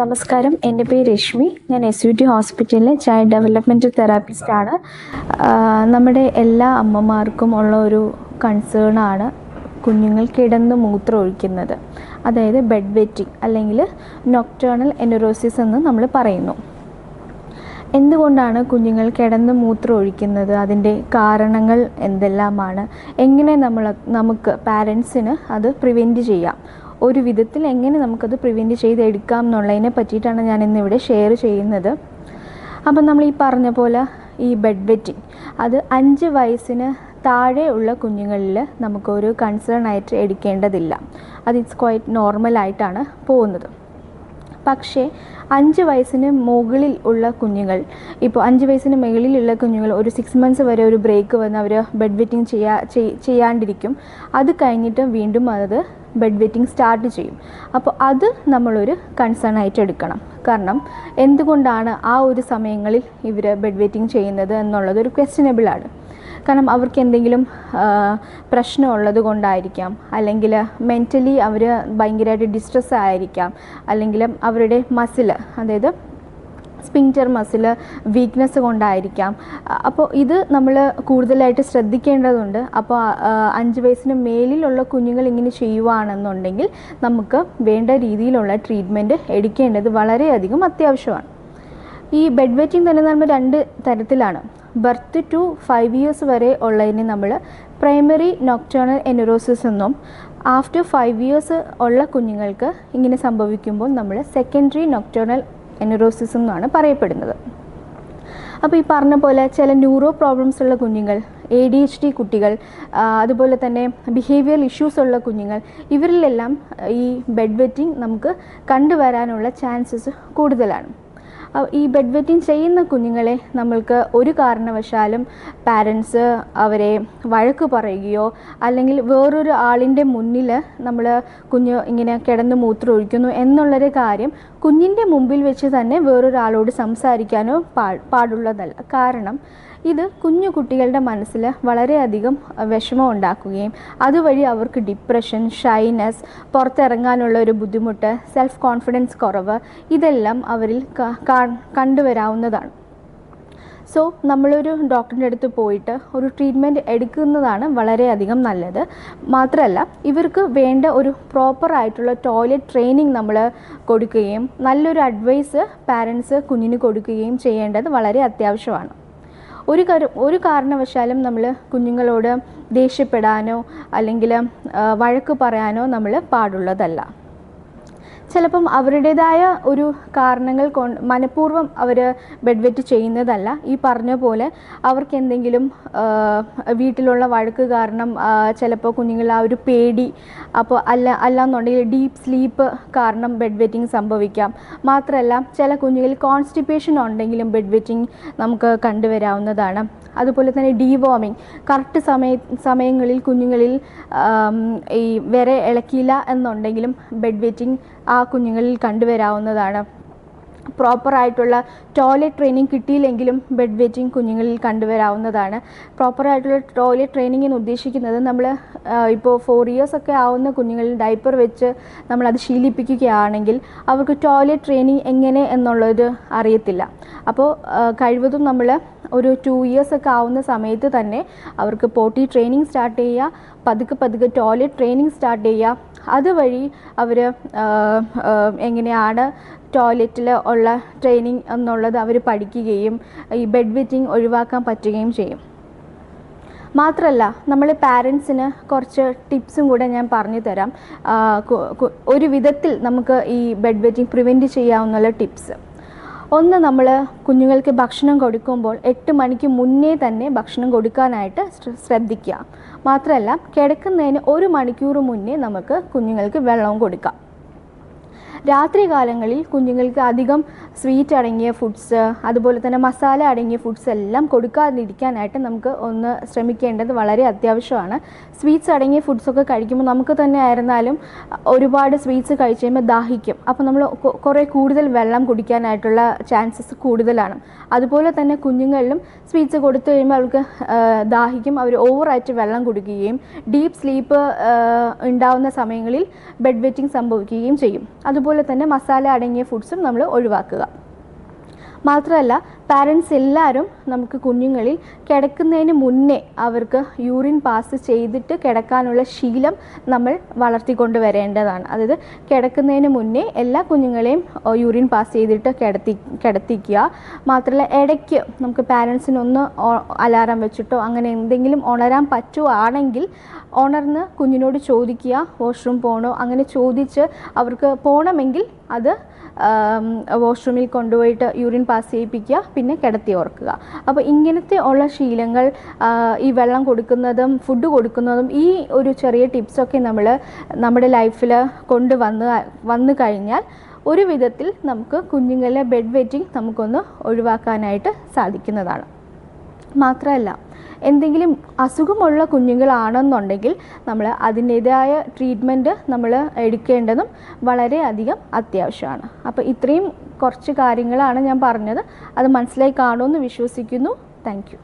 നമസ്കാരം. എന്റെ പേര് രശ്മി. ഞാൻ എസ് യു ടി ഹോസ്പിറ്റലിലെ ചൈൽഡ് ഡെവലപ്മെന്റ് തെറാപ്പിസ്റ്റാണ്. നമ്മുടെ എല്ലാ അമ്മമാർക്കും ഉള്ള ഒരു കൺസേണാണ് കുഞ്ഞുങ്ങൾ കിടന്ന് മൂത്രം ഒഴിക്കുന്നത്. അതായത് ബെഡ് വെറ്റിംഗ് അല്ലെങ്കിൽ നൊക്ടേണൽ എനറോസിസ് എന്ന് നമ്മൾ പറയുന്നു. എന്തുകൊണ്ടാണ് കുഞ്ഞുങ്ങൾ കിടന്ന് മൂത്രം ഒഴിക്കുന്നത്? അതിന്റെ കാരണങ്ങൾ എന്തെല്ലാമാണ്? എങ്ങനെ നമ്മൾ നമുക്ക് പാരൻസിന് അത് പ്രിവെന്റ് ചെയ്യാം? ഒരു വിധത്തിൽ എങ്ങനെ നമുക്കത് പ്രിവെന്റ് ചെയ്തെടുക്കാം എന്നുള്ളതിനെ പറ്റിയിട്ടാണ് ഞാൻ ഇന്നിവിടെ ഷെയർ ചെയ്യുന്നത്. അപ്പം നമ്മൾ ഈ പറഞ്ഞ പോലെ ഈ ബെഡ് വെറ്റിംഗ് അത് അഞ്ച് വയസ്സിന് താഴെയുള്ള കുഞ്ഞുങ്ങളിൽ നമുക്കൊരു കൺസേൺ ആയിട്ട് എടുക്കേണ്ടതില്ല. അത് ഇറ്റ്സ് ക്വൈറ്റ് നോർമലായിട്ടാണ് പോകുന്നത്. പക്ഷേ അഞ്ച് വയസ്സിന് മുകളിൽ ഉള്ള കുഞ്ഞുങ്ങൾ ഇപ്പോൾ അഞ്ച് വയസ്സിന് മുകളിലുള്ള കുഞ്ഞുങ്ങൾ ഒരു സിക്സ് മന്ത്സ് വരെ ഒരു ബ്രേക്ക് വന്ന് അവർ ബെഡ് വെറ്റിംഗ് ചെയ്യാ ചെയ്- ചെയ്യാണ്ടിരിക്കും. അത് കഴിഞ്ഞിട്ട് വീണ്ടും അത് ബെഡ് വെറ്റിംഗ് സ്റ്റാർട്ട് ചെയ്യും. അപ്പോൾ അത് നമ്മളൊരു കൺസേൺ ആയിട്ട് എടുക്കണം. കാരണം എന്തുകൊണ്ടാണ് ആ ഒരു സമയങ്ങളിൽ ഇവർ ബെഡ് വെറ്റിംഗ് ചെയ്യുന്നത് എന്നുള്ളത് ഒരു ക്വസ്റ്റ്യനബിളാണ് കാരണം അവർക്ക് എന്തെങ്കിലും പ്രശ്നം പ്രശ്നമുള്ളത് കൊണ്ടായിരിക്കാം. അല്ലെങ്കിൽ മെന്റലി അവർ ഭയങ്കരമായിട്ട് ഡിസ്ട്രെസ് ആയിരിക്കാം. അല്ലെങ്കിൽ അവരുടെ മസിൽ അതായത് സ്പിങ്റ്റർ മസിൽ വീക്ക്നെസ് കൊണ്ടായിരിക്കാം. അപ്പോൾ ഇത് നമ്മൾ കൂടുതലായിട്ട് ശ്രദ്ധിക്കേണ്ടതുണ്ട്. അപ്പോൾ അഞ്ച് വയസ്സിന് മേലിലുള്ള കുഞ്ഞുങ്ങൾ ഇങ്ങനെ ചെയ്യുവാണെന്നുണ്ടെങ്കിൽ നമുക്ക് വേണ്ട രീതിയിലുള്ള ട്രീറ്റ്മെന്റ് എടുക്കേണ്ടത് വളരെയധികം അത്യാവശ്യമാണ്. ഈ ബെഡ് വെറ്റിംഗ് തന്നെ നമ്മൾ രണ്ട് തരത്തിലാണ്. ബർത്ത് ടു ഫൈവ് ഇയേഴ്സ് വരെ ഉള്ളതിന് നമ്മൾ പ്രൈമറി നോക്ടേണൽ എനറോസിസ് എന്നും ആഫ്റ്റർ ഫൈവ് ഇയേഴ്സ് ഉള്ള കുഞ്ഞുങ്ങൾക്ക് ഇങ്ങനെ സംഭവിക്കുമ്പോൾ നമ്മൾ സെക്കൻഡറി നൊക്ടേണൽ എനറോസിസ് എന്നാണ് പറയപ്പെടുന്നത്. അപ്പോൾ ഈ പറഞ്ഞ പോലെ ചില ന്യൂറോ പ്രോബ്ലംസ് ഉള്ള കുഞ്ഞുങ്ങൾ എ ഡി എച്ച് ഡി കുട്ടികൾ അതുപോലെ തന്നെ ബിഹേവിയർ ഇഷ്യൂസ് ഉള്ള കുഞ്ഞുങ്ങൾ ഇവരിലെല്ലാം ഈ ബെഡ് വെറ്റിംഗ് നമുക്ക് കണ്ടുവരാനുള്ള ചാൻസസ് കൂടുതലാണ്. ഈ ബെഡ് വെറ്റിംഗ് ചെയ്യുന്ന കുഞ്ഞുങ്ങളെ നമ്മൾക്ക് ഒരു കാരണവശാലും പാരൻസ് അവരെ വഴക്ക് പറയുകയോ അല്ലെങ്കിൽ വേറൊരു ആളിന്റെ മുന്നിൽ നമ്മൾ കുഞ്ഞ് ഇങ്ങനെ കിടന്ന് മൂത്രമൊഴിക്കുന്നു എന്നുള്ളൊരു കാര്യം കുഞ്ഞിന്റെ മുമ്പിൽ വെച്ച് തന്നെ വേറൊരാളോട് സംസാരിക്കാനോ പാടുള്ളതല്ല. കാരണം ഇത് കുഞ്ഞു കുട്ടികളുടെ മനസ്സിൽ വളരെയധികം വിഷമം ഉണ്ടാക്കുകയും അതുവഴി അവർക്ക് ഡിപ്രഷൻ ഷൈനസ് പുറത്തിറങ്ങാനുള്ള ഒരു ബുദ്ധിമുട്ട് സെൽഫ് കോൺഫിഡൻസ് കുറവ് ഇതെല്ലാം അവരിൽ കണ്ടുവരാവുന്നതാണ്. സോ നമ്മളൊരു ഡോക്ടറിന്റെ അടുത്ത് പോയിട്ട് ഒരു ട്രീറ്റ്മെന്റ് എടുക്കുന്നതാണ് വളരെയധികം നല്ലത്. മാത്രമല്ല ഇവർക്ക് വേണ്ട ഒരു പ്രോപ്പറായിട്ടുള്ള ടോയ്ലറ്റ് ട്രെയിനിങ് നമ്മൾ കൊടുക്കുകയും നല്ലൊരു അഡ്വൈസ് പാരൻസ് കുഞ്ഞിന് കൊടുക്കുകയും ചെയ്യേണ്ടത് വളരെ അത്യാവശ്യമാണ്. ഒരു കരു ഒരു കാരണവശാലും നമ്മൾ കുഞ്ഞുങ്ങളോട് ദേഷ്യപ്പെടാനോ അല്ലെങ്കിൽ വഴക്ക് പറയാനോ നമ്മൾ പാടുള്ളതല്ല. ചിലപ്പം അവരുടേതായ ഒരു കാരണങ്ങൾ കൊണ്ട് മനഃപൂർവം അവർ ബെഡ്വെറ്റ് ചെയ്യുന്നതല്ല. ഈ പറഞ്ഞ പോലെ അവർക്ക് എന്തെങ്കിലും വീട്ടിലുള്ള വഴക്ക് കാരണം ചിലപ്പോൾ കുഞ്ഞുങ്ങൾ ആ ഒരു പേടി അപ്പോൾ അല്ല അല്ലാന്നുണ്ടെങ്കിൽ ഡീപ്പ് സ്ലീപ്പ് കാരണം ബെഡ് വെറ്റിംഗ് സംഭവിക്കാം. മാത്രമല്ല ചില കുഞ്ഞുങ്ങളിൽ കോൺസ്റ്റിപ്പേഷൻ ഉണ്ടെങ്കിലും ബെഡ് വെറ്റിംഗ് നമുക്ക് കണ്ടുവരാവുന്നതാണ്. അതുപോലെ തന്നെ ഡീവോമിങ് കറക്റ്റ് സമയ സമയങ്ങളിൽ കുഞ്ഞുങ്ങളിൽ ഈ വരെ ഇളക്കിയില്ല എന്നുണ്ടെങ്കിലും ബെഡ് വെറ്റിംഗ് ആ കുഞ്ഞുങ്ങളിൽ കണ്ടുവരാവുന്നതാണ്. പ്രോപ്പർ ആയിട്ടുള്ള ടോയ്ലറ്റ് ട്രെയിനിങ് കിട്ടിയില്ലെങ്കിലും ബെഡ് വെറ്റിംഗ് കുഞ്ഞുങ്ങളിൽ കണ്ടുവരാവുന്നതാണ്. പ്രോപ്പർ ആയിട്ടുള്ള ടോയ്ലറ്റ് ട്രെയിനിങ് എന്ന് ഉദ്ദേശിക്കുന്നത് നമ്മൾ ഇപ്പോൾ ഫോർ ഇയേഴ്സ് ഒക്കെ ആവുന്ന കുഞ്ഞുങ്ങളിൽ ഡൈപ്പർ വെച്ച് നമ്മളത് ശീലിപ്പിക്കുകയാണെങ്കിൽ അവർക്ക് ടോയ്ലറ്റ് ട്രെയിനിങ് എങ്ങനെ എന്നുള്ളത് അറിയത്തില്ല. അപ്പോൾ കഴിവതും നമ്മൾ ഒരു ടു ഇയേഴ്സ് ഒക്കെ ആവുന്ന സമയത്ത് തന്നെ അവർക്ക് പോട്ടി ട്രെയിനിങ് സ്റ്റാർട്ട് ചെയ്യുക പതുക്കെ പതുക്കെ ടോയ്ലറ്റ് ട്രെയിനിങ് സ്റ്റാർട്ട് ചെയ്യുക. അതുവഴി അവർ എങ്ങനെയാണ് ടോയ്ലറ്റിൽ ഉള്ള ട്രെയിനിങ് എന്നുള്ളത് അവർ പഠിക്കുകയും ഈ ബെഡ് വെറ്റിംഗ് ഒഴിവാക്കാൻ പറ്റുകയും ചെയ്യും. മാത്രമല്ല നമ്മൾ പാരൻസിന് കുറച്ച് ടിപ്സും കൂടെ ഞാൻ പറഞ്ഞു തരാം. ഒരു വിധത്തിൽ നമുക്ക് ഈ ബെഡ് വെറ്റിംഗ് പ്രിവെന്റ് ചെയ്യാവുന്ന ടിപ്സ് ഒന്ന് നമ്മൾ കുഞ്ഞുങ്ങൾക്ക് ഭക്ഷണം കൊടുക്കുമ്പോൾ എട്ട് മണിക്ക് മുന്നേ തന്നെ ഭക്ഷണം കൊടുക്കാനായിട്ട് ശ്രദ്ധിക്കുക. മാത്രമല്ല കിടക്കുന്നതിന് ഒരു മണിക്കൂർ മുന്നേ നമുക്ക് കുഞ്ഞുങ്ങൾക്ക് വെള്ളവും കൊടുക്കാം. രാത്രി കാലങ്ങളിൽ കുഞ്ഞുങ്ങൾക്ക് അധികം സ്വീറ്റ് അടങ്ങിയ ഫുഡ്സ് അതുപോലെ തന്നെ മസാല അടങ്ങിയ ഫുഡ്സ് എല്ലാം കൊടുക്കാതിരിക്കാനായിട്ട് നമുക്ക് ഒന്ന് ശ്രമിക്കേണ്ടത് വളരെ അത്യാവശ്യമാണ്. സ്വീറ്റ്സ് അടങ്ങിയ ഫുഡ്സൊക്കെ കഴിക്കുമ്പോൾ നമുക്ക് തന്നെ ആയിരുന്നാലും ഒരുപാട് സ്വീറ്റ്സ് കഴിച്ച് കഴിയുമ്പോൾ ദാഹിക്കും. അപ്പോൾ നമ്മൾ കുറേ കൂടുതൽ വെള്ളം കുടിക്കാനായിട്ടുള്ള ചാൻസസ് കൂടുതലാണ്. അതുപോലെ തന്നെ കുഞ്ഞുങ്ങളിലും സ്വീറ്റ്സ് കൊടുത്തു കഴിയുമ്പോൾ അവർക്ക് ദാഹിക്കും. അവർ ഓവറായിട്ട് വെള്ളം കുടിക്കുകയും ഡീപ്പ് സ്ലീപ്പ് ഉണ്ടാവുന്ന സമയങ്ങളിൽ ബെഡ് വെറ്റിംഗ് സംഭവിക്കുകയും ചെയ്യും. അതുപോലെ അതുപോലെ തന്നെ മസാല അടങ്ങിയ ഫുഡ്സും നമ്മൾ ഒഴിവാക്കുക. മാത്രമല്ല പാരൻസ് എല്ലാവരും നമുക്ക് കുഞ്ഞുങ്ങളിൽ കിടക്കുന്നതിന് മുന്നേ അവർക്ക് യൂറിൻ പാസ് ചെയ്തിട്ട് കിടക്കാനുള്ള ശീലം നമ്മൾ വളർത്തിക്കൊണ്ട് വരേണ്ടതാണ്. അതായത് കിടക്കുന്നതിന് മുന്നേ എല്ലാ കുഞ്ഞുങ്ങളെയും യൂറിൻ പാസ് ചെയ്തിട്ട് കിടത്തി കിടത്തിക്കുക. മാത്രമല്ല ഇടയ്ക്ക് നമുക്ക് പാരൻസിനൊന്ന് അലാറം വെച്ചിട്ടോ അങ്ങനെ എന്തെങ്കിലും ഉണരാൻ പറ്റുവാണെങ്കിൽ ഉണർന്ന് കുഞ്ഞിനോട് ചോദിക്കുക വാഷ്റൂം പോകണോ അങ്ങനെ ചോദിച്ച് അവർക്ക് പോകണമെങ്കിൽ അത് വാഷ്റൂമിൽ കൊണ്ടുപോയിട്ട് യൂറിൻ പാസ് ചെയ്യിപ്പിക്കുക. പിന്നെ കിടത്തി ഓർക്കുക. അപ്പോൾ ഇങ്ങനത്തെ ഉള്ള ശീലങ്ങൾ ഈ വെള്ളം കൊടുക്കുന്നതും ഫുഡ് കൊടുക്കുന്നതും ഈ ഒരു ചെറിയ ടിപ്സൊക്കെ നമ്മൾ നമ്മുടെ ലൈഫിൽ കൊണ്ടുവന്ന് വന്നു കഴിഞ്ഞാൽ ഒരു വിധത്തിൽ നമുക്ക് കുഞ്ഞുങ്ങളിലെ ബെഡ് വെറ്റിംഗ് നമുക്കൊന്ന് ഒഴിവാക്കാനായിട്ട് സാധിക്കുന്നതാണ്. മാത്രമല്ല എന്തെങ്കിലും അസുഖമുള്ള കുഞ്ഞുങ്ങളാണെന്നുണ്ടെങ്കിൽ നമ്മൾ അതിന്റേതായ ട്രീറ്റ്മെന്റ് നമ്മൾ എടുക്കേണ്ടതും വളരെയധികം അത്യാവശ്യമാണ്. അപ്പോൾ ഇത്രയും കുറച്ച് കാര്യങ്ങളാണ് ഞാൻ പറഞ്ഞത്. അത് മനസ്സിലായി കാണുമെന്ന് വിശ്വസിക്കുന്നു. താങ്ക്